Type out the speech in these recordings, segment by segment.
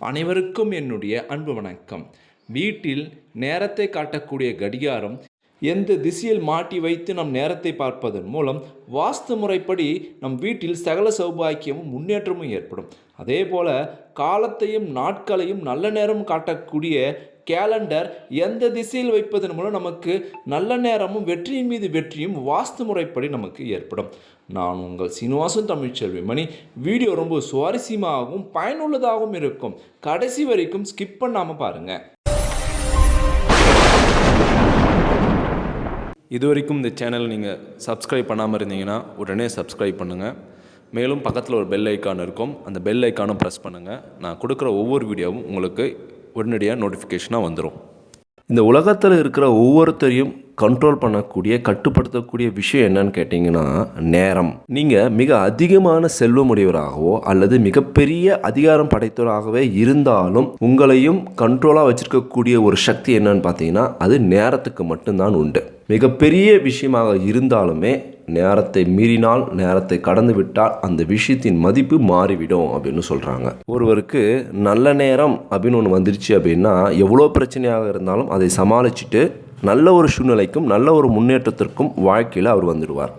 அனைவருக்கும் என்னுடைய அன்பு வணக்கம். வீட்டில் நேரத்தை காட்டக்கூடிய கடிகாரம் எந்த திசையில் மாட்டி வைத்து நம் நேரத்தை பார்ப்பதன் மூலம் வாஸ்து முறைப்படி நம் வீட்டில் சகல சௌபாக்கியமும் முன்னேற்றமும் ஏற்படும். அதே போல காலத்தையும் நாட்களையும் நல்ல நேரம் காட்டக்கூடிய கேலண்டர் எந்த திசையில் வைப்பதன் மூலம் நமக்கு நல்ல நேரமும் வெற்றியின் மீது வெற்றியும் வாஸ்து முறைப்படி நமக்கு ஏற்படும். நான் உங்கள் சீனிவாசன் தமிழ்ச்செல்வி மணி. வீடியோ ரொம்ப சுவாரஸ்யமாகவும் பயனுள்ளதாகவும் இருக்கும். கடைசி வரைக்கும் ஸ்கிப் பண்ணாமல் பாருங்கள் இது வரைக்கும் இந்த சேனல் நீங்கள் சப்ஸ்கிரைப் பண்ணாமல் இருந்தீங்கன்னா உடனே சப்ஸ்கிரைப் பண்ணுங்கள் மேலும் பக்கத்தில் ஒரு பெல் ஐக்கான் இருக்கும். அந்த பெல் ஐக்கானும் ப்ரெஸ் பண்ணுங்கள் நான் கொடுக்குற ஒவ்வொரு வீடியோவும் உங்களுக்கு உடனடியாக நோட்டிஃபிகேஷனாக வந்துடும் இந்த உலகத்தில் இருக்கிற ஒவ்வொருத்தரையும் கண்ட்ரோல் பண்ணக்கூடிய கட்டுப்படுத்தக்கூடிய விஷயம் என்னன்னு கேட்டிங்கன்னா நேரம். நீங்கள் மிக அதிகமான செல்வமுடையவராகவோ அல்லது மிகப்பெரிய அதிகாரம் படைத்தவராகவே இருந்தாலும் உங்களையும் கண்ட்ரோலாக வச்சுருக்கக்கூடிய ஒரு சக்தி என்னன்னு பார்த்தீங்கன்னா அது நேரத்துக்கு மட்டும்தான் உண்டு. மிகப்பெரிய விஷயமாக இருந்தாலுமே நேரத்தை மீறினால் நேரத்தை கடந்து விட்டால் அந்த விஷயத்தின் மதிப்பு மாறிவிடும் அப்படின்னு சொல்கிறாங்க ஒருவருக்கு நல்ல நேரம் அப்படின்னு ஒன்று வந்துருச்சு அப்படின்னா எவ்வளோ பிரச்சனையாக இருந்தாலும் அதை சமாளிச்சுட்டு நல்ல ஒரு சூழ்நிலைக்கும் நல்ல ஒரு முன்னேற்றத்திற்கும் வாழ்க்கையில் அவர் வந்துடுவார்.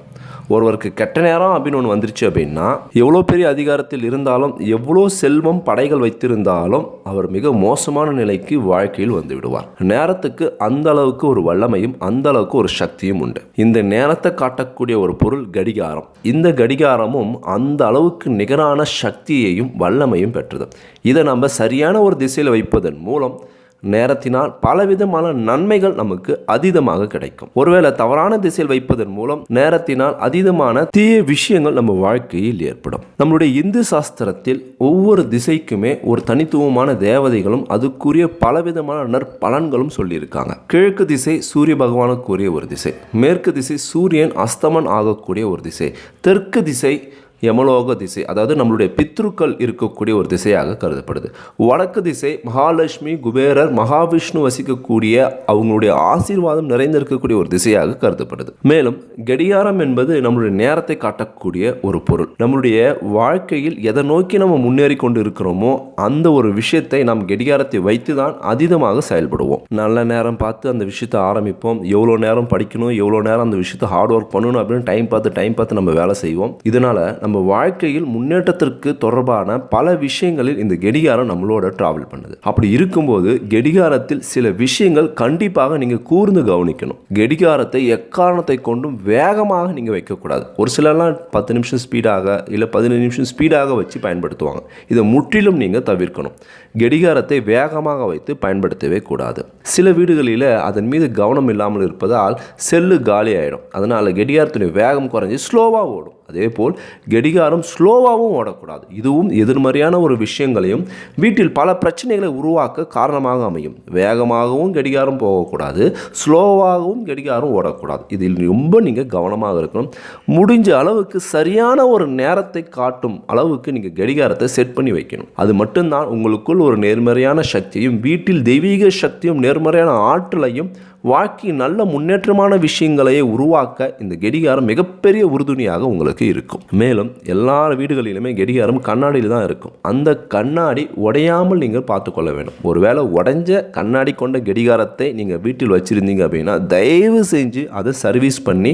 ஒருவருக்கு கெட்ட நேரம் அப்படின்னு ஒன்று வந்துருச்சு அப்படின்னா எவ்வளோ பெரிய அதிகாரத்தில் இருந்தாலும் எவ்வளோ செல்வம் படைகள் வைத்திருந்தாலும் அவர் மிக மோசமான நிலைக்கு வாழ்க்கையில் வந்து விடுவார். நேரத்துக்கு அந்த அளவுக்கு ஒரு வல்லமையும் அந்த அளவுக்கு ஒரு சக்தியும் உண்டு. இந்த நேரத்தை காட்டக்கூடிய ஒரு பொருள் கடிகாரம். இந்த கடிகாரமும் அந்த அளவுக்கு நிகரான சக்தியையும் வல்லமையும் பெற்றது. இதை நம்ம சரியான ஒரு திசையில் வைப்பதன் மூலம் நேரத்தினால் பலவிதமான நன்மைகள் நமக்கு அதீதமாக கிடைக்கும். ஒருவேளை தவறான திசையில் வைப்பதன் மூலம் நேரத்தினால் அதீதமான தீய விஷயங்கள் நம்ம வாழ்க்கையில் ஏற்படும். நம்மளுடைய இந்து சாஸ்திரத்தில் ஒவ்வொரு திசைக்குமே ஒரு தனித்துவமான தேவதைகளும் அதுக்குரிய பலவிதமான நற்பலன்களும் சொல்லியிருக்காங்க. கிழக்கு திசை சூரிய பகவானுக்குரிய ஒரு திசை மேற்கு திசை சூரியன் அஸ்தமன் ஆகக்கூடிய ஒரு திசை தெற்கு திசை யமலோக திசை அதாவது நம்மளுடைய பித்ருக்கள் இருக்கக்கூடிய ஒரு திசையாக கருதப்படுது. வடக்கு திசை மகாலட்சுமி குபேரர் மகாவிஷ்ணு வசிக்கக்கூடிய அவங்களுடைய ஆசீர்வாதம் நிறைந்திருக்கக்கூடிய ஒரு திசையாக கருதப்படுது. மேலும் கடியாரம் என்பது நம்மளுடைய நேரத்தை காட்டக்கூடிய ஒரு பொருள். நம்மளுடைய வாழ்க்கையில் எதை நோக்கி நம்ம முன்னேறி கொண்டு இருக்கிறோமோ அந்த ஒரு விஷயத்தை நாம் கடிகாரத்தை வைத்து தான் அதீதமாக செயல்படுவோம். நல்ல நேரம் பார்த்து அந்த விஷயத்தை ஆரம்பிப்போம். எவ்வளோ நேரம் படிக்கணும் எவ்வளோ நேரம் அந்த விஷயத்தை ஹார்ட் ஒர்க் பண்ணணும் அப்படின்னு டைம் பார்த்து டைம் பார்த்து நம்ம வேலை செய்வோம். இதனால் நம்ம வாழ்க்கையில் முன்னேற்றத்திற்கு தொடர்பான பல விஷயங்களில் இந்த கெடிகாரம் நம்மளோட ட்ராவல் பண்ணுது. அப்படி இருக்கும்போது கெடிகாரத்தில் சில விஷயங்கள் கண்டிப்பாக நீங்கள் கூர்ந்து கவனிக்கணும். கெடிகாரத்தை எக்காரணத்தை கொண்டும் வேகமாக நீங்கள் வைக்கக்கூடாது. ஒரு சிலர்லாம் பத்து நிமிஷம் ஸ்பீடாக இல்லை பதினஞ்சு நிமிஷம் ஸ்பீடாக வச்சு பயன்படுத்துவாங்க. இதை முற்றிலும் நீங்கள் தவிர்க்கணும். கெடிகாரத்தை வேகமாக வைத்து பயன்படுத்தவே கூடாது. சில வீடுகளில் அதன் மீது கவனம் இல்லாமல் இருப்பதால் செல்லு காலி ஆகிடும் அதனால் கெடிகாரத்தினுடைய வேகம் குறைஞ்சி ஸ்லோவாக ஓடும். அதே போல் கடிகாரம் ஸ்லோவாகவும் ஓடக்கூடாது. இதுவும் எதிர்மறையான ஒரு விஷயங்களையும் வீட்டில் பல பிரச்சனைகளை உருவாக்க காரணமாக அமையும். வேகமாகவும் கடிகாரம் போகக்கூடாது ஸ்லோவாகவும் கடிகாரம் ஓடக்கூடாது. இதில் ரொம்ப நீங்கள் கவனமாக இருக்கணும். முடிஞ்ச அளவுக்கு சரியான ஒரு நேரத்தை காட்டும் அளவுக்கு நீங்கள் கடிகாரத்தை செட் பண்ணி வைக்கணும். அது மட்டும்தான் உங்களுக்குள் ஒரு நேர்மறையான சக்தியும் வீட்டில் தெய்வீக சக்தியும் நேர்மறையான ஆற்றலையும் வாழ்க்கை நல்ல முன்னேற்றமான விஷயங்களையே உருவாக்க இந்த கெடிகாரம் மிகப்பெரிய உறுதுணையாக உங்களுக்கு இருக்கும். மேலும் எல்லா வீடுகளிலுமே கெடிகாரம் கண்ணாடியில் தான் இருக்கும். அந்த கண்ணாடி உடையாமல் நீங்கள் பார்த்துக்கொள்ள வேண்டும். ஒருவேளை உடைஞ்ச கண்ணாடி கொண்ட கெடிகாரத்தை நீங்கள் வீட்டில் வச்சுருந்தீங்க அப்படின்னா தயவு செஞ்சு அதை சர்வீஸ் பண்ணி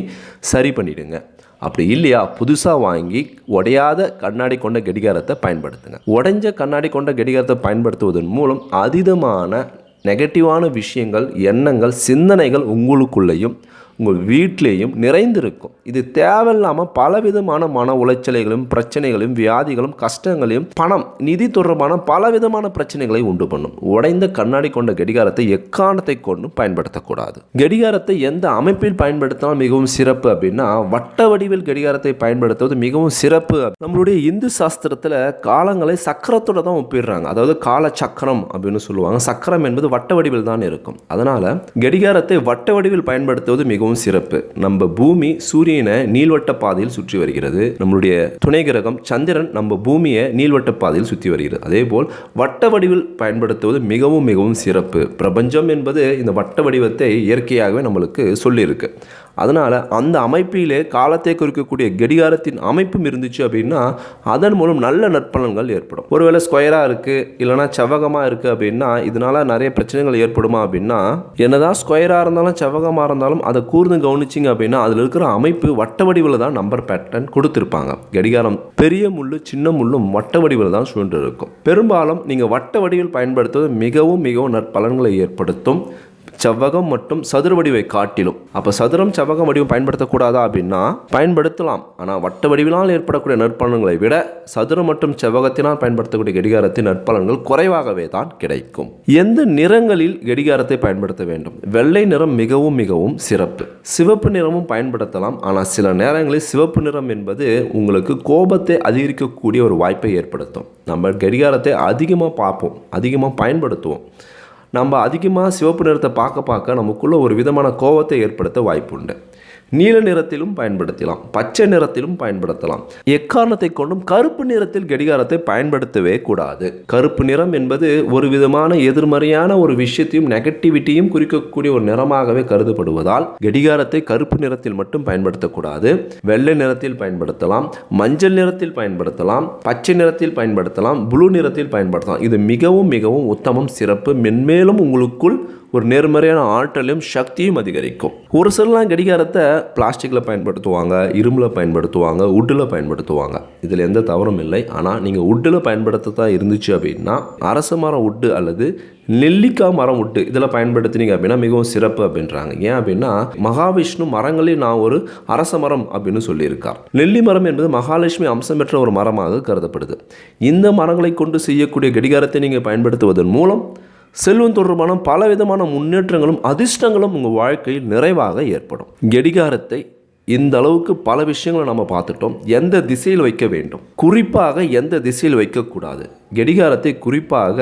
சரி பண்ணிவிடுங்க அப்படி இல்லையா? புதுசாக வாங்கி உடையாத கண்ணாடி கொண்ட கடிகாரத்தை பயன்படுத்துங்க. உடைஞ்ச கண்ணாடி கொண்ட கடிகாரத்தை பயன்படுத்துவதன் மூலம் அதீதமான நெகட்டிவான விஷயங்கள் எண்ணங்கள் சிந்தனைகள் உங்களுக்குள்ளேயும் உங்கள் வீட்டிலேயும் நிறைந்திருக்கும். இது தேவையில்லாமல் பலவிதமான மன உளைச்சலைகளும் பிரச்சனைகளையும் வியாதிகளும் கஷ்டங்களையும் பணம் நிதி தொடர்பான பலவிதமான பிரச்சனைகளை உண்டு பண்ணும். உடைந்த கண்ணாடி கொண்ட கடிகாரத்தை எக்காரணத்தை கொண்டும் பயன்படுத்தக்கூடாது. கடிகாரத்தை எந்த அமைப்பில் பயன்படுத்தினால் மிகவும் சிறப்பு அப்படின்னா வட்ட வடிவில் கடிகாரத்தை பயன்படுத்துவது மிகவும் சிறப்பு நம்மளுடைய இந்து சாஸ்திரத்தில் காலங்களை சக்கரத்தோட தான் ஒப்பிடுறாங்க. அதாவது கால சக்கரம் அப்படின்னு சொல்லுவாங்க. சக்கரம் என்பது வட்ட வடிவில் தான் இருக்கும். அதனால் கடிகாரத்தை வட்ட வடிவில் பயன்படுத்துவது மிகவும் மிகவும் சிறப்பு. நம்ம பூமி சூரியனை நீள்வட்ட பாதையில் சுற்றி வருகிறது. நம்மளுடைய துணை கிரகம் சந்திரன் நம்ம பூமியை நீள்வட்ட பாதையில் சுற்றி வருகிறது. அதே போல் வட்ட வடிவில் பயன்படுத்துவது மிகவும் மிகவும் சிறப்பு. பிரபஞ்சம் என்பது இந்த வட்ட வடிவத்தை இயற்கையாகவே நம்மளுக்கு சொல்லியிருக்கு. அதனால் அந்த அமைப்பிலே காலத்தை குறிக்கக்கூடிய கடிகாரத்தின் அமைப்பும் இருந்துச்சு அப்படின்னா அதன் மூலம் நல்ல நற்பலன்கள் ஏற்படும். ஒருவேளை ஸ்கொயராக இருக்குது இல்லைனா செவ்வகமாக இருக்குது அப்படின்னா இதனால் நிறைய பிரச்சனைகள் ஏற்படுமா அப்படின்னா என்னதான் ஸ்கொயராக இருந்தாலும் செவ்வகமாக இருந்தாலும் அதை கூர்ந்து கவனிச்சிங்க அப்படின்னா அதில் இருக்கிற அமைப்பு வட்ட வடிவில் தான் நம்பர் பேட்டர்ன் கொடுத்துருப்பாங்க. கடிகாரம் பெரிய முள்ளு சின்ன முள்ளும் வட்ட வடிவில் தான் சூழ்ந்து இருக்கும் பெரும்பாலும் நீங்கள் வட்ட வடிவில் பயன்படுத்துவது மிகவும் மிகவும் நற்பலன்களை ஏற்படுத்தும். செவ்வகம் மற்றும் சதுர வடிவை காட்டிலும். அப்போ சதுரம் செவ்வகம் வடிவம் பயன்படுத்தக்கூடாதா அப்படின்னா பயன்படுத்தலாம். ஆனால் வட்ட வடிவினால் ஏற்படக்கூடிய நற்பலன்களை விட சதுரம் மற்றும் செவ்வகத்தினால் பயன்படுத்தக்கூடிய கடிகாரத்தின் நற்பலன்கள் குறைவாகவே தான் கிடைக்கும். எந்த நிறங்களில் கடிகாரத்தை பயன்படுத்த வேண்டும்? வெள்ளை நிறம் மிகவும் மிகவும் சிறப்பு. சிவப்பு நிறமும் பயன்படுத்தலாம். ஆனால் சில நேரங்களில் சிவப்பு நிறம் என்பது உங்களுக்கு கோபத்தை அதிகரிக்கக்கூடிய ஒரு வாய்ப்பை ஏற்படுத்தும். நம்ம கடிகாரத்தை அதிகமாக பார்ப்போம் அதிகமாக பயன்படுத்துவோம். நம்ம அதிகமாக சிவப்பு நிறத்தை பார்க்க பார்க்க நமக்குள்ளே ஒரு விதமான கோபத்தை ஏற்படுத்த வாய்ப்புண்டு. நீல நிறத்திலும் பயன்படுத்தலாம் பச்சை நிறத்திலும் பயன்படுத்தலாம். எக்காரணத்தை கொண்டும் கருப்பு நிறத்தில் கடிகாரத்தை பயன்படுத்தவே கூடாது. கருப்பு நிறம் என்பது ஒரு விதமான எதிர்மறையான ஒரு விஷயத்தையும் நெகட்டிவிட்டியும் குறிக்கக்கூடிய ஒரு நிறமாகவே கருதப்படுவதால் கடிகாரத்தை கருப்பு நிறத்தில் மட்டும் பயன்படுத்தக்கூடாது. வெள்ளை நிறத்தில் பயன்படுத்தலாம் மஞ்சள் நிறத்தில் பயன்படுத்தலாம் பச்சை நிறத்தில் பயன்படுத்தலாம் ப்ளூ நிறத்தில் பயன்படுத்தலாம். இது மிகவும் மிகவும் உத்தமம் சிறப்பு மென்மேலும் உங்களுக்குள் ஒரு நேர்மறையான ஆற்றலையும் சக்தியும் அதிகரிக்கும். ஒரு சிலலாம் கடிகாரத்தை பிளாஸ்டிக்கில் பயன்படுத்துவாங்க இரும்பில் பயன்படுத்துவாங்க உட்டில் பயன்படுத்துவாங்க. இதில் எந்த தவறும் இல்லை. ஆனால் நீங்கள் உட்டில் பயன்படுத்ததா இருந்துச்சு அப்படின்னா அரச மரம் உட்டு அல்லது நெல்லிக்காய் மரம் உட்டு இதில் பயன்படுத்தினீங்க அப்படின்னா மிகவும் சிறப்பு அப்படின்றாங்க. ஏன் அப்படின்னா மகாவிஷ்ணு மரங்களில் நான் ஒரு அரச மரம் அப்படின்னு சொல்லியிருக்கார். நெல்லி மரம் என்பது மகாலட்சுமி அம்சம் பெற்ற ஒரு மரமாக கருதப்படுது. இந்த மரங்களை கொண்டு செய்யக்கூடிய கடிகாரத்தை நீங்கள் பயன்படுத்துவதன் மூலம் செல்வம் தொடர்பான பலவிதமான முன்னேற்றங்களும் அதிர்ஷ்டங்களும் உங்கள் வாழ்க்கையில் நிறைவாக ஏற்படும். கெடிகாரத்தை இந்த அளவுக்கு பல விஷயங்களை நம்ம பார்த்துட்டோம். எந்த திசையில் வைக்க வேண்டும்? குறிப்பாக எந்த திசையில் வைக்கக்கூடாது? கெடிகாரத்தை குறிப்பாக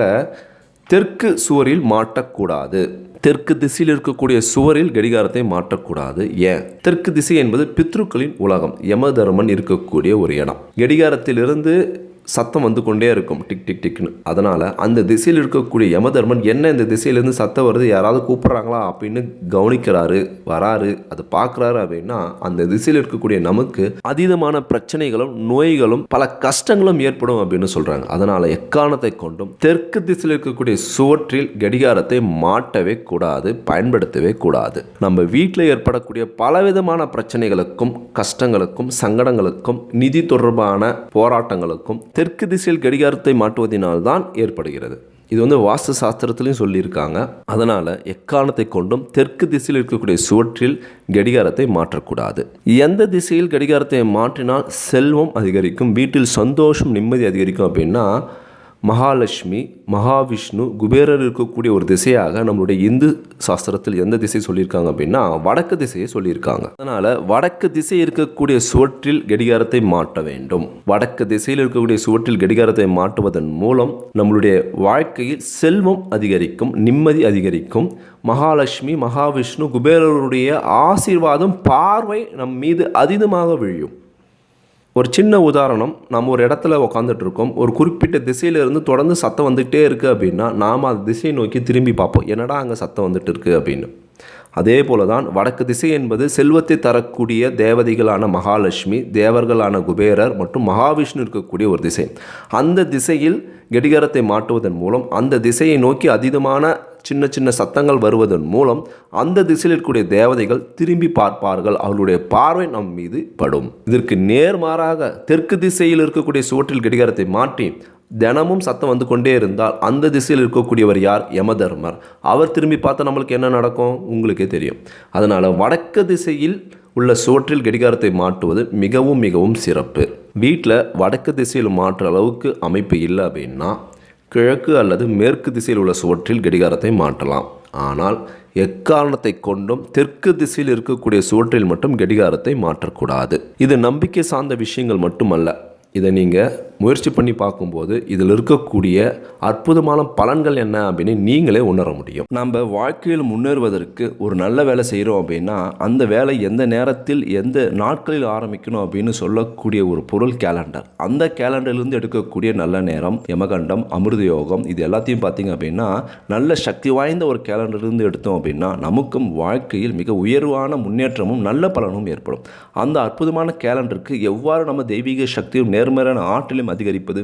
தெற்கு சுவரில் மாட்டக்கூடாது. தெற்கு திசையில் இருக்கக்கூடிய சுவரில் கடிகாரத்தை மாற்றக்கூடாது ஏன்? தெற்கு திசை என்பது பித்ருக்களின் உலகம். யமதர்மன் இருக்கக்கூடிய ஒரு இடம். கடிகாரத்திலிருந்து சத்தம் வந்து கொண்டே இருக்கும். டிக் டிக் டிக்னு. அதனால் அந்த திசையில் இருக்கக்கூடிய யமதர்மன் என்ன இந்த திசையிலேருந்து சத்தம் வருது யாராவது கூப்பிட்றாங்களா அப்படின்னு கவனிக்கிறாரு வராரு அதை பார்க்குறாரு அப்படின்னா அந்த திசையில் இருக்கக்கூடிய நமக்கு அதீதமான பிரச்சனைகளும் நோய்களும் பல கஷ்டங்களும் ஏற்படும் அப்படின்னு சொல்கிறாங்க அதனால் எக்காரணத்தை கொண்டும் தெற்கு திசையில் இருக்கக்கூடிய சுவற்றில் கடிகாரத்தை மாட்டவே கூடாது பயன்படுத்தவே கூடாது. நம்ம வீட்டில் ஏற்படக்கூடிய பலவிதமான பிரச்சனைகளுக்கும் கஷ்டங்களுக்கும் சங்கடங்களுக்கும் நிதி தொடர்பான போராட்டங்களுக்கும் தெற்கு திசையில் கடிகாரத்தை மாட்டுவதனால்தான் ஏற்படுகிறது. இது வந்து வாஸ்து சாஸ்திரத்திலையும் சொல்லியிருக்காங்க. அதனால் எக்காரணத்தை கொண்டும் தெற்கு திசையில் இருக்கக்கூடிய சுவற்றில் கடிகாரத்தை மாற்றக்கூடாது. எந்த திசையில் கடிகாரத்தை மாற்றினால் செல்வம் அதிகரிக்கும் வீட்டில் சந்தோஷம் நிம்மதி அதிகரிக்கும் அப்படின்னா மகாலட்சுமி மகாவிஷ்ணு குபேரர் இருக்கக்கூடிய ஒரு திசையாக நம்மளுடைய இந்து சாஸ்திரத்தில் எந்த திசை சொல்லியிருக்காங்க அப்படின்னா வடக்கு திசையை சொல்லியிருக்காங்க. அதனால் வடக்கு திசை இருக்கக்கூடிய சுவற்றில் கடிகாரத்தை மாட்ட வேண்டும். வடக்கு திசையில் இருக்கக்கூடிய சுவற்றில் கடிகாரத்தை மாட்டுவதன் மூலம் நம்மளுடைய வாழ்க்கையில் செல்வம் அதிகரிக்கும் நிம்மதி அதிகரிக்கும். மகாலட்சுமி மகாவிஷ்ணு குபேரருடைய ஆசீர்வாதம் பார்வை நம் மீது அதீதமாக விழியும். ஒரு சின்ன உதாரணம் நம்ம ஒரு இடத்துல உக்காந்துட்ருக்கோம். ஒரு குறிப்பிட்ட திசையிலேருந்து தொடர்ந்து சத்தம் வந்துகிட்டே இருக்குது அப்படின்னா நாம் அந்த திசையை நோக்கி திரும்பி பார்ப்போம். என்னடா அங்கே சத்தம் வந்துட்டு இருக்குது அப்படின்னு. அதே போல தான் வடக்கு திசை என்பது செல்வத்தை தரக்கூடிய தேவதைகளான மகாலட்சுமி தேவர்களான குபேரர் மற்றும் மகாவிஷ்ணு இருக்கக்கூடிய ஒரு திசை. அந்த திசையில் கடிகாரத்தை மாட்டுவதன் மூலம் அந்த திசையை நோக்கி அதீதமான சின்ன சின்ன சத்தங்கள் வருவதன் மூலம் அந்த திசையில் இருக்கக்கூடிய தேவதைகள் திரும்பி பார்ப்பார்கள். அவர்களுடைய பார்வை நம் மீது படும். இதற்கு நேர்மாறாக தெற்கு திசையில் இருக்கக்கூடிய சுவற்றில் கடிகாரத்தை மாற்றி தினமும் சத்தம் வந்து கொண்டே இருந்தால் அந்த திசையில் இருக்கக்கூடியவர் யார்? யமதர்மர். அவர் திரும்பி பார்த்தா நம்மளுக்கு என்ன நடக்கும்? உங்களுக்கே தெரியும். அதனால் வடக்கு திசையில் உள்ள சுவற்றில் கடிகாரத்தை மாட்டுவது மிகவும் மிகவும் சிறப்பு. வீட்டில் வடக்கு திசையில் மாற்ற அளவுக்கு அமைப்பு இல்லை அப்படின்னா கிழக்கு அல்லது மேற்கு திசையில் உள்ள சுவற்றில் கடிகாரத்தை மாற்றலாம். ஆனால் எக்காரணத்தை கொண்டும் தெற்கு திசையில் இருக்கக்கூடிய சுவற்றில் மட்டும் கடிகாரத்தை மாற்றக்கூடாது. இது நம்பிக்கை சார்ந்த விஷயங்கள் மட்டுமல்ல. இதை நீங்கள் முயற்சி பண்ணி பார்க்கும்போது இதில் இருக்கக்கூடிய அற்புதமான பலன்கள் என்ன அப்படின்னு நீங்களே உணர முடியும். நம்ம வாழ்க்கையில் முன்னேறுவதற்கு ஒரு நல்ல வேலை செய்கிறோம் அப்படின்னா அந்த வேலை எந்த நேரத்தில் எந்த நாட்களில் ஆரம்பிக்கணும் அப்படின்னு சொல்லக்கூடிய ஒரு பொருள் கேலண்டர் அந்த கேலண்டர்லேருந்து எடுக்கக்கூடிய நல்ல நேரம் யமகண்டம் அமிர்த யோகம் இது எல்லாத்தையும் பார்த்தீங்க அப்படின்னா நல்ல சக்தி வாய்ந்த ஒரு கேலண்டர்லேருந்து எடுத்தோம் அப்படின்னா நமக்கும் வாழ்க்கையில் மிக உயர்வான முன்னேற்றமும் நல்ல பலனும் ஏற்படும். அந்த அற்புதமான கேலண்டருக்கு எவ்வாறு நம்ம தெய்வீக சக்தியும் நேர்மறையான ஆற்றலையும் அதிகரிப்பது.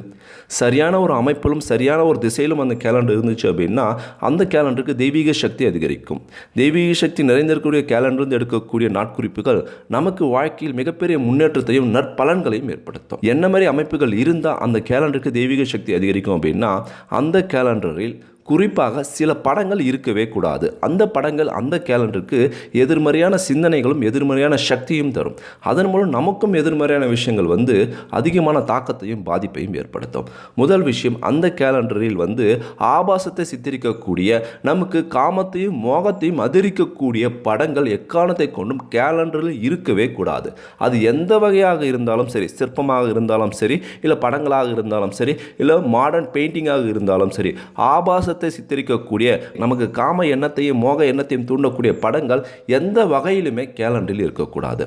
சரியான ஒரு அமைப்பிலும் சரியான ஒரு திசையிலும் அந்த கேலண்டர் இருந்துச்சு அப்படின்னா அந்த கேலண்டருக்கு தெய்வீக சக்தி அதிகரிக்கும். தெய்வீக சக்தி நிறைந்திருக்கக்கூடிய கேலண்டர்ந்து எடுக்கக்கூடிய நாட்குறிப்புகள் நமக்கு வாழ்க்கையில் மிகப்பெரிய முன்னேற்றத்தையும் நற்பலன்களையும் ஏற்படுத்தும். என்ன மாதிரி அமைப்புகள் இருந்தால் அந்த கேலண்டருக்கு தெய்வீக சக்தி அதிகரிக்கும் அப்படின்னா அந்த கேலண்டரில் குறிப்பாக சில படங்கள் இருக்கவே கூடாது. அந்த படங்கள் அந்த கேலண்டருக்கு எதிர்மறையான சிந்தனைகளும் எதிர்மறையான சக்தியும் தரும். அதன் மூலம் நமக்கும் எதிர்மறையான விஷயங்கள் வந்து அதிகமான தாக்கத்தையும் பாதிப்பையும் ஏற்படுத்தும். முதல் விஷயம் அந்த கேலண்டரில் வந்து ஆபாசத்தை சித்தரிக்கக்கூடிய நமக்கு காமத்தையும் மோகத்தையும் அதிரிக்கக்கூடிய படங்கள் எக்காரணத்தை கொண்டும் கேலண்டரில் இருக்கவே கூடாது. அது எந்த வகையாக இருந்தாலும் சரி சிற்பமாக இருந்தாலும் சரி இல்லை படங்களாக இருந்தாலும் சரி இல்லை மாடர்ன் பெயிண்டிங்காக இருந்தாலும் சரி ஆபாசத்தை சித்தரிக்கக்கூடிய நமக்கு காம எண்ணத்தையும் மோக எண்ணத்தையும் தூண்டக்கூடிய படங்கள் எந்த வகையிலுமே கேலண்டரில் இருக்கக்கூடாது.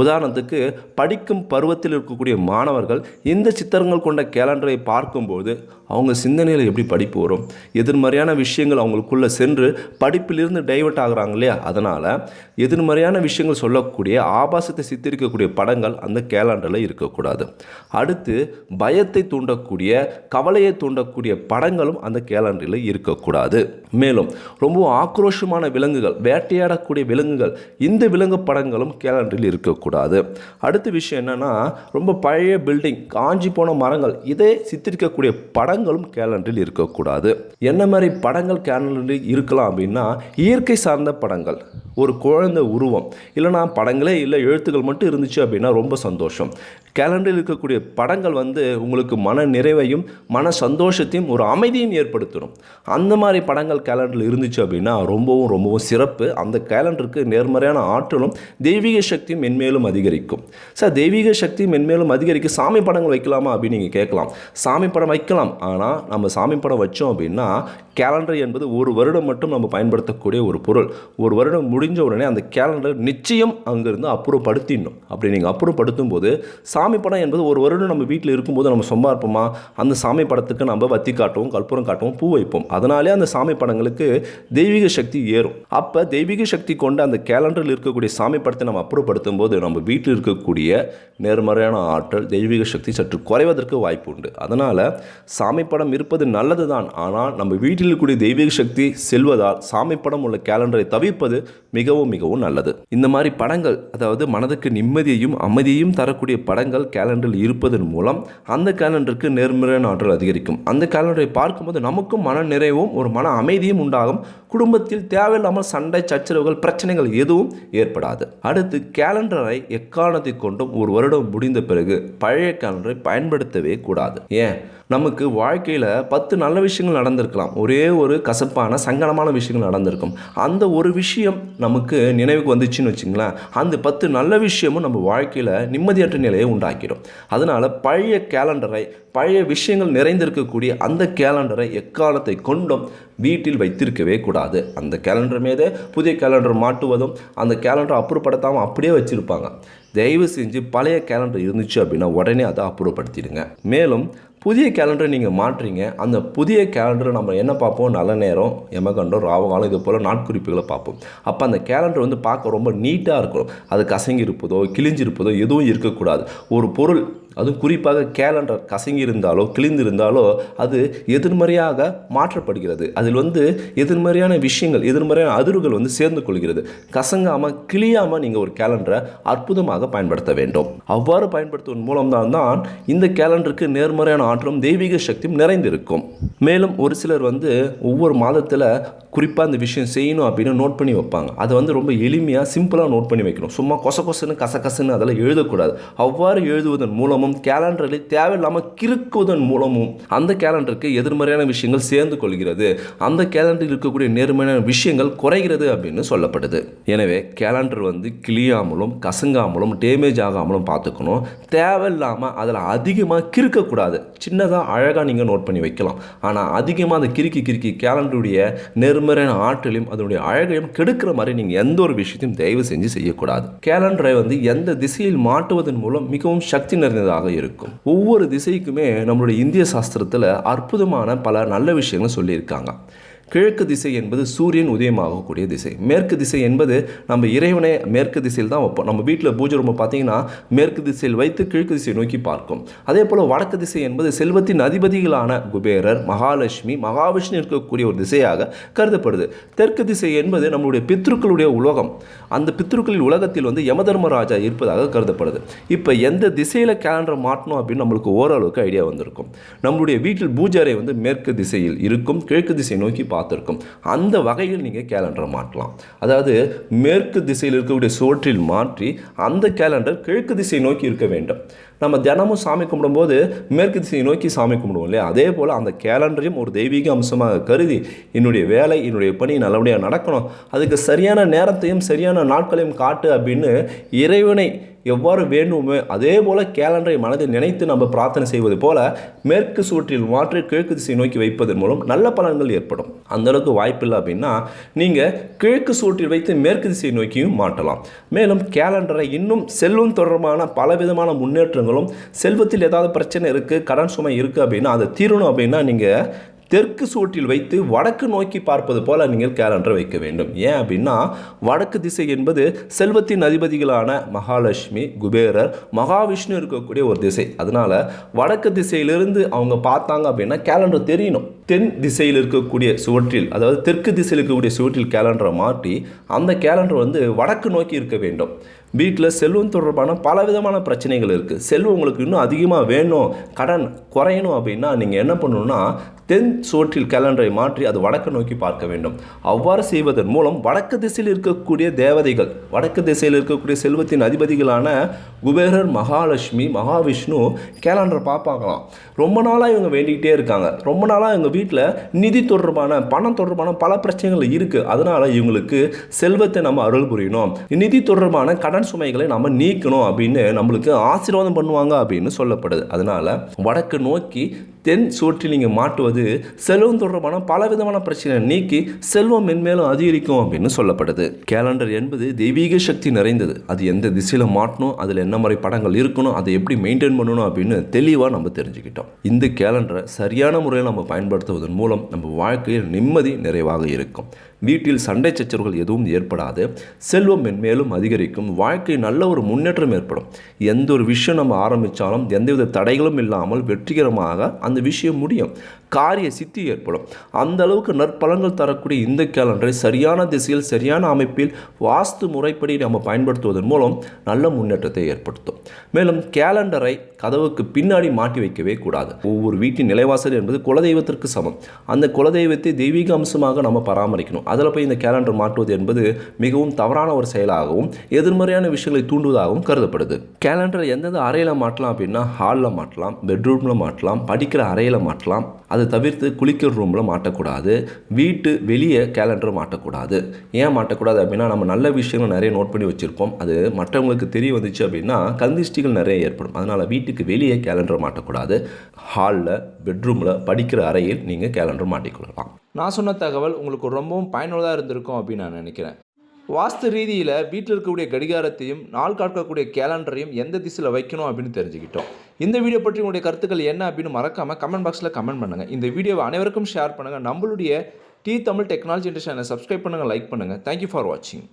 உதாரணத்துக்கு படிக்கும் பருவத்தில் இருக்கக்கூடிய மாணவர்கள் இந்த சித்திரங்கள் கொண்ட கேலண்டரை பார்க்கும்போது அவங்க சிந்தனையில் எப்படி படிப்பு வரும்? எதிர்மறையான விஷயங்கள் அவங்களுக்குள்ளே சென்று படிப்பிலிருந்து டைவர்ட் ஆகுறாங்க இல்லையா? அதனால் எதிர்மறையான விஷயங்கள் சொல்லக்கூடிய ஆபாசத்தை சித்தரிக்கக்கூடிய படங்கள் அந்த கேலண்டரில் இருக்கக்கூடாது. அடுத்து பயத்தை தூண்டக்கூடிய கவலையை தூண்டக்கூடிய படங்களும் அந்த கேலண்டரில் இருக்கக்கூடாது. மேலும் ரொம்ப ஆக்ரோஷமான விலங்குகள் வேட்டையாடக்கூடிய விலங்குகள் இந்த விலங்கு படங்களும் கேலண்டரில் இருக்கக்கூடாது. அடுத்த விஷயம் என்னென்னா ரொம்ப பழைய பில்டிங் காஞ்சி போன மரங்கள் இதை சித்தரிக்கக்கூடிய படம் படங்களும் கேலண்டரில் இருக்கக்கூடாது. என்ன மாதிரி படங்கள் கேலண்டரில் இருக்கலாம் அப்படின்னா இயற்கை சார்ந்த படங்கள். ஒரு குழந்தை உருவம். இல்லைனா படங்களே இல்லை எழுத்துக்கள் மட்டும் இருந்துச்சு அப்படின்னா ரொம்ப சந்தோஷம். கேலண்டரில் இருக்கக்கூடிய படங்கள் வந்து உங்களுக்கு மன நிறைவையும் மன சந்தோஷத்தையும் ஒரு அமைதியும் ஏற்படுத்தணும் அந்த மாதிரி படங்கள் கேலண்டரில் இருந்துச்சு அப்படின்னா ரொம்பவும் ரொம்பவும் சிறப்பு. அந்த கேலண்டருக்கு நேர்மறையான ஆற்றலும் தெய்வீக சக்தியும் மென்மேலும் அதிகரிக்கும். சார் தெய்வீக சக்தி மென்மேலும் அதிகரிக்க சாமி படங்கள் வைக்கலாமா அப்படின்னு நீங்கள் கேட்கலாம். சாமி படம் வைக்கலாம். ஆனால் நம்ம சாமி படம் வச்சோம் அப்படின்னா கேலண்டர் என்பது ஒரு வருடம் மட்டும் நம்ம பயன்படுத்தக்கூடிய ஒரு பொருள். ஒரு வருடம் முடிஞ்ச உடனே அந்த கேலண்டர் நிச்சயம் அங்கேருந்து அப்புறப்படுத்திடணும். அப்படி நீங்கள் அப்புறப்படுத்தும் போது சாமி படம் என்பது ஒரு வருடம் நம்ம வீட்டில் இருக்கும்போது நம்ம சும்மா இருப்போமா? அந்த சாமி படத்துக்கு நம்ம வத்தி காட்டுவோம் கற்பூரம் காட்டுவோம் பூ வைப்போம். அதனாலே அந்த சாமி படங்களுக்கு தெய்வீக சக்தி ஏறும். அப்போ தெய்வீக சக்தி கொண்ட அந்த கேலண்டரில் இருக்கக்கூடிய சாமி படத்தை நம்ம அப்புறப்படுத்தும் போது நம்ம வீட்டில் இருக்கக்கூடிய நேர்மறையான ஆற்றல் தெய்வீக சக்தி சற்று குறைவதற்கு வாய்ப்பு உண்டு. அதனால் சாமி படம் இருப்பது நல்லது தான் ஆனால் நம்ம வீட்டில் இருக்கக்கூடிய தெய்வீக சக்தி செல்வதால் சாமி படம் உள்ள கேலண்டரை தவிர்ப்பது மிகவும் மிகவும் நல்லது. இந்த மாதிரி படங்கள் அதாவது மனதுக்கு நிம்மதியையும் அமைதியையும் தரக்கூடிய படங்கள் கேலண்டரில் இருப்பதன் மூலம் அந்த கேலண்டருக்கு நேர்மறையான ஆற்றல் அதிகரிக்கும். அந்த கேலண்டரை பார்க்கும்போது நமக்கும் மன நிறைவும் ஒரு மன அமைதியும் உண்டாகும். குடும்பத்தில் தேவையில்லாமல் சண்டை சச்சரவுகள் பிரச்சனைகள் எதுவும் ஏற்படாது. அடுத்து கேலண்டரை எக்காரணத்தை கொண்டும் ஒரு வருடம் முடிந்த பிறகு பழைய கேலண்டரை பயன்படுத்தவே கூடாது. ஏன்? நமக்கு வாழ்க்கையில் பத்து நல்ல விஷயங்கள் நடந்திருக்கலாம். ஒரே ஒரு கசப்பான சங்கடமான விஷயங்கள் நடந்திருக்கும். அந்த ஒரு விஷயம் நமக்கு நினைவுக்கு வந்துச்சுன்னு வச்சுங்களேன். அந்த பத்து நல்ல விஷயமும் நம்ம வாழ்க்கையில் நிம்மதியற்ற நிலையை உண்டாக்கிடும். அதனால் பழைய கேலண்டரை பழைய விஷயங்கள் நிறைந்திருக்கக்கூடிய அந்த கேலண்டரை எக்காலத்தை கொண்டும் வீட்டில் வைத்திருக்கவே கூடாது. அந்த கேலண்டர் மீதே புதிய கேலண்டர் மாட்டுவதும் அந்த கேலண்டரை அப்புறப்படுத்தாமல் அப்படியே வச்சுருப்பாங்க. தயவு செஞ்சு பழைய கேலண்டர் இருந்துச்சு அப்படின்னா உடனே அதை அப்புறப்படுத்திடுங்க. மேலும் புதிய கேலண்டரை நீங்கள் மாற்றுறீங்க. அந்த புதிய கேலண்டரை நம்ம என்ன பார்ப்போம்? நல்ல நேரம் எமகண்டம் ராவகாலம் இது போல் நாட்குறிப்புகளை பார்ப்போம். அப்போ அந்த கேலண்டர் வந்து பார்க்க ரொம்ப நீட்டாக இருக்கணும். அது கசங்கி இருப்பதோ கிழிஞ்சிருப்பதோ எதுவும் இருக்கக்கூடாது. ஒரு பொருள் அதுவும் குறிப்பாக கேலண்டர் கசங்கி இருந்தாலோ கிழிந்திருந்தாலோ அது எதிர்மறையாக மாற்றப்படுகிறது. அதில் வந்து எதிர்மறையான விஷயங்கள் எதிர்மறையான அதிர்வுகள் வந்து சேர்ந்து கொள்கிறது கசங்காமல் கிளியாமல் நீங்கள் ஒரு கேலண்டரை அற்புதமாக பயன்படுத்த வேண்டும். அவ்வாறு பயன்படுத்துவதன் மூலம்தான் தான் இந்த கேலண்டருக்கு நேர்மறையான ஆற்றலும் தெய்வீக சக்தியும் நிறைந்திருக்கும். மேலும் ஒரு சிலர் வந்து ஒவ்வொரு மாதத்தில் குறிப்பாக அந்த விஷயம் செய்யணும் அப்படின்னு நோட் பண்ணி வைப்பாங்க. அதை வந்து ரொம்ப எளிமையாக சிம்பிளாக நோட் பண்ணி வைக்கணும். சும்மா கொச கொசன்னு கசகசன்னு அதெல்லாம் எழுதக்கூடாது. அவ்வாறு எழுதுவதன் மூலமும் கேலண்டரில் தேவையில்லாமல் கிறுக்குவதன் மூலமும் அந்த கேலண்டருக்கு எதிர்மறையான விஷயங்கள் சேர்ந்து கொள்கிறது. அந்த கேலண்டரில் இருக்கக்கூடிய நேர்மையான விஷயங்கள் குறைகிறது அப்படின்னு சொல்லப்படுது. எனவே கேலண்டர் வந்து கிளியாமலும் கசங்காமலும் டேமேஜ் ஆகாமலும் பார்த்துக்கணும். தேவையில்லாமல் அதில் அதிகமாக கிறுக்கக்கூடாது. சின்னதாக அழகாக நீங்கள் நோட் பண்ணி வைக்கலாம். ஆனால் அதிகமாக அதை கிறுக்கி கிறுக்கி கேலண்டருடைய நேர்மறையான ஆற்றலையும் அதனுடைய அழகையும் கெடுக்கிற மாதிரி நீங்கள் எந்த ஒரு விஷயத்தையும் தயவு செஞ்சு செய்யக்கூடாது. கேலண்டரை வந்து எந்த திசையில் மாட்டுவதன் மூலம் மிகவும் சக்தி நிறைந்ததாக இருக்கும். ஒவ்வொரு திசைக்குமே நம்மளுடைய இந்திய சாஸ்திரத்தில் அற்புதமான பல நல்ல விஷயங்களை சொல்லியிருக்காங்க. கிழக்கு திசை என்பது சூரியன் உதயமாகக்கூடிய திசை. மேற்கு திசை என்பது நம்ம இறைவனை மேற்கு திசையில் தான் வைப்போம். நம்ம வீட்டில் பூஜை ரொம்ப பார்த்தீங்கன்னா மேற்கு திசையில் வைத்து கிழக்கு திசையை நோக்கி பார்க்கும். அதே போல் வடக்கு திசை என்பது செல்வத்தின் அதிபதிகளான குபேரர் மகாலட்சுமி மகாவிஷ்ணு இருக்கக்கூடிய ஒரு திசையாக கருதப்படுது. தெற்கு திசை என்பது நம்மளுடைய பித்ருக்களுடைய உலகம். அந்த பித்ருக்களின் உலகத்தில் வந்து யமதர்மராஜா இருப்பதாக கருதப்படுது. இப்போ எந்த திசையில் கேலண்டர் மாட்டணும் அப்படின்னு நம்மளுக்கு ஓரளவுக்கு ஐடியா வந்திருக்கும். நம்மளுடைய வீட்டில் பூஜை அறை வந்து மேற்கு திசையில் இருக்கும் கிழக்கு திசை நோக்கி பார்த்துருக்கும். அந்த வகையில் நீங்கள் கேலண்டரை மாற்றலாம். அதாவது மேற்கு திசையில் இருக்கக்கூடிய சுவற்றில் மாற்றி அந்த கேலண்டர் கிழக்கு திசை நோக்கி இருக்க வேண்டும். நம்ம தினமும் சாமி கும்பிடும்போது மேற்கு திசையை நோக்கி சாமி கும்பிடுவோம் இல்லையா? அதே போல் அந்த கேலண்டரையும் ஒரு தெய்வீக அம்சமாக கருதி என்னுடைய வேலை என்னுடைய பணி நல்லபடியாக நடக்கணும். அதுக்கு சரியான நேரத்தையும் சரியான நாட்களையும் காட்டு அப்படின்னு இறைவனை எவ்வாறு வேண்டுமோ அதே போல் கேலண்டரை மனதில் நினைத்து நம்ம பிரார்த்தனை செய்வது போல மேற்கு சூற்றில் மாற்றி கிழக்கு திசை நோக்கி வைப்பதன் மூலம் நல்ல பலன்கள் ஏற்படும். அந்தளவுக்கு வாய்ப்பில்லை அப்படின்னா நீங்கள் கிழக்கு சூற்றில் வைத்து மேற்கு திசை நோக்கியும் மாட்டலாம் மேலும் கேலண்டரை இன்னும் செல்வம் தொடர்பான பலவிதமான முன்னேற்றங்களும் செல்வத்தில் ஏதாவது பிரச்சனை இருக்குது கடன் சுமை இருக்குது அப்படின்னா அதை தீரணும் அப்படின்னா நீங்கள் தெற்கு சுவற்றில் வைத்து வடக்கு நோக்கி பார்ப்பது போல நீங்கள் கேலண்டரை வைக்க வேண்டும். ஏன் அப்படின்னா வடக்கு திசை என்பது செல்வத்தின் அதிபதிகளான மகாலட்சுமி குபேரர் மகாவிஷ்ணு இருக்கக்கூடிய ஒரு திசை. அதனால வடக்கு திசையிலிருந்து அவங்க பார்த்தாங்க அப்படின்னா கேலண்டர் தெரியணும். தென் திசையில் இருக்கக்கூடிய சுவற்றில் அதாவது தெற்கு திசையில் இருக்கக்கூடிய சுவற்றில் கேலண்டரை மாற்றி அந்த கேலண்டர் வந்து வடக்கு நோக்கி இருக்க வேண்டும். வீட்டில் செல்வம் தொடர்பான பல விதமான பிரச்சனைகள் இருக்குது. செல்வம் உங்களுக்கு இன்னும் அதிகமாக வேணும் கடன் குறையணும் அப்படின்னா நீங்கள் என்ன பண்ணணும்னா தென் சோற்றில் கேலண்டரை மாற்றி அது வடக்கு நோக்கி பார்க்க வேண்டும். அவ்வாறு செய்வதன் மூலம் வடக்கு திசையில் இருக்கக்கூடிய தேவதைகள் வடக்கு திசையில் இருக்கக்கூடிய செல்வத்தின் அதிபதிகளான குபேரர் மகாலட்சுமி மகாவிஷ்ணு கேலண்டரை பார்ப்பாங்களாம். ரொம்ப நாளாக இவங்க வேண்டிக்கிட்டே இருக்காங்க. ரொம்ப நாளாக இவங்க வீட்டில் நிதி தொடர்பான பணம் தொடர்பான பல பிரச்சனைகள் இருக்குது. அதனால் இவங்களுக்கு செல்வத்தை நம்ம அருள் புரியணும். நிதி தொடர்பான கடன் சுமைகளை நம்ம நீக்கணும் அப்படின்னு நம்மளுக்கு ஆசீர்வாதம் பண்ணுவாங்க அப்படின்னு சொல்லப்படுது. அதனால் வடக்கு நோக்கி தென் சூற்றில் நீங்கள் மாட்டுவது செல்வம் தொடர்பான பல விதமான பிரச்சனைகளை நீக்கி செல்வம் மென்மேலும் அதிகரிக்கும் அப்படின்னு சொல்லப்படுது. கேலண்டர் என்பது தெய்வீக சக்தி நிறைந்தது. அது எந்த திசையில் மாட்டணும் அதில் என்ன மாதிரி படங்கள் இருக்கணும் அதை எப்படி மெயின்டைன் பண்ணணும் அப்படின்னு தெளிவாக நம்ம தெரிஞ்சுக்கிட்டோம். இந்த கேலண்டரை சரியான முறையில் நம்ம பயன்படுத்துவதன் மூலம் நம்ம வாழ்க்கையில் நிம்மதி நிறைவாக இருக்கும். வீட்டில் சண்டை சச்சரவுகள் எதுவும் ஏற்படாது. செல்வம் மென்மேலும் அதிகரிக்கும். வாழ்க்கை நல்ல ஒரு முன்னேற்றம் ஏற்படும். எந்த ஒரு விஷயம் நம்ம ஆரம்பித்தாலும் எந்தவித தடைகளும் இல்லாமல் வெற்றிகரமாக அந்த விஷயம் முடியும். காரிய சித்தி ஏற்படும். அந்த அளவுக்கு நற்பலன்கள் தரக்கூடிய இந்த கேலண்டரை சரியான திசையில் சரியான அமைப்பில் வாஸ்து முறைப்படி நம்ம பயன்படுத்துவதன் மூலம் நல்ல முன்னேற்றத்தை ஏற்படுத்தும். மேலும் கேலண்டரை கதவுக்கு பின்னாடி மாட்டி வைக்கவே கூடாது. ஒவ்வொரு வீட்டின் நிலைவாசல் என்பது குலதெய்வத்திற்கு சமம். அந்த குலதெய்வத்தை தெய்வீக அம்சமாக நம்ம பராமரிக்கணும். அதில் போய் இந்த கேலண்டர் மாற்றுவது என்பது மிகவும் தவறான ஒரு செயலாகவும் எதிர்மறையான விஷயங்களை தூண்டுவதாகவும் கருதப்படுது. கேலண்டரை எந்தெந்த அறையில் மாட்டலாம் அப்படின்னா ஹாலில் மாட்டலாம் பெட்ரூமில் மாட்டலாம் படிக்கிற அறையில் மாட்டலாம் அதை தவிர்த்து குளிக்கிற ரூமில் மாட்டக்கூடாது. வீட்டு வெளியே கேலண்டர் மாட்டக்கூடாது. ஏன் மாட்டக்கூடாது அப்படின்னா நம்ம நல்ல விஷயங்கள் நிறைய நோட் பண்ணி வச்சுருப்போம். அது மற்றவங்களுக்கு தெரிய வந்துச்சு அப்படின்னா கந்திஷ்டிகள் நிறைய ஏற்படும். அதனால் வீட்டுக்கு வெளியே கேலண்டர் மாட்டக்கூடாது. ஹாலில் பெட்ரூமில் படிக்கிற அறையில் நீங்கள் கேலண்டர் மாட்டிக்கொள்ளலாம். நான் சொன்ன தகவல் உங்களுக்கு ரொம்பவும் பயனுள்ளதாக இருந்திருக்கும் அப்படின்னு நான் நினைக்கிறேன். வாஸ்து ரீதியில் வீட்டில் இருக்கக்கூடிய கடிகாரத்தையும் நாள் காட்டக்கூடிய கேலண்டரையும் எந்த திசையில் வைக்கணும் அப்படின்னு தெரிஞ்சுக்கிட்டோம். இந்த வீடியோ பற்றி உங்களுடைய கருத்துக்கள் என்ன அப்படின்னு மறக்காமல் கமெண்ட் பாக்ஸில் கமெண்ட் பண்ணுங்கள் இந்த வீடியோவை அனைவருக்கும் ஷேர் பண்ணுங்கள் நம்மளுடைய டி தமிழ் டெக்னாலஜி சேனலை சப்ஸ்கிரைப் பண்ணுங்கள் லைக் பண்ணுங்கள் தேங்க்யூ ஃபார் வாட்சிங்